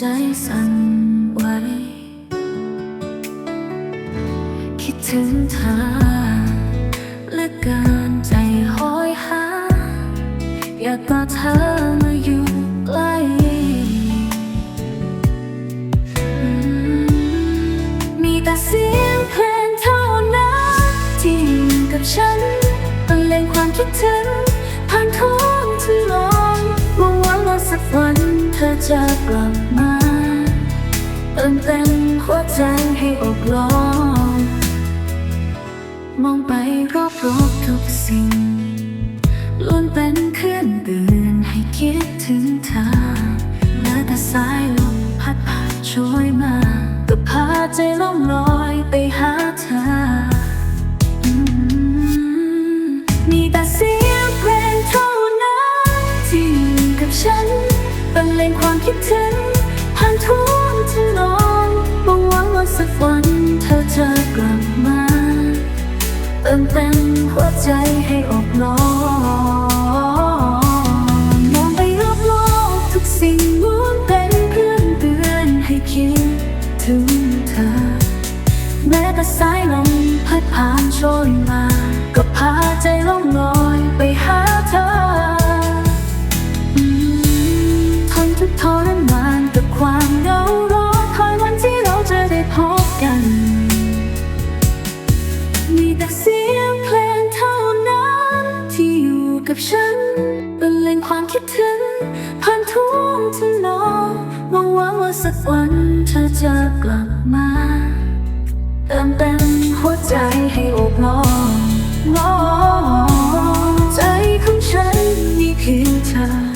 ใจสั่นไหวคิดถึงเธอและการใจห้อยหา อยากกอดเธอมาอยู่ใกล้มีแต่เสียงเพลงเท่านั้นที่กับฉันบรรเลงความคิดถึง จะกลับมาเติมเต็มหัวใจให้อบล้อมมองไปรอบๆทุกสิ่งล้วนเป็นเคลื่อนเตือนให้คิดถึงเธอแม้แต่สายลมพัดผ่านช่วยมาก็พาใจล่องลอย ความคิดถึงผ่านทุกทนนมองหวังว่าสักวันเธอจะกลับมาเติมเต็มหัวใจให้อบล้อมมองไปรอบโลกทุกสิ่งล้วนเป็นเครื่องเตือนให้คิดถึงเธอ แม้แต่สายลมพัดผ่านโชยมา ก็พาใจล่องลอย อยู่กับฉันบรรเลงความคิดถึงผ่านทุ่งทำนองหวังหวังว่าสักวันเธอจะกลับมาเติมเต็มหัวใจให้อบล้อมล้อมใจของฉันนี่คือเธอคนเดียวเท่า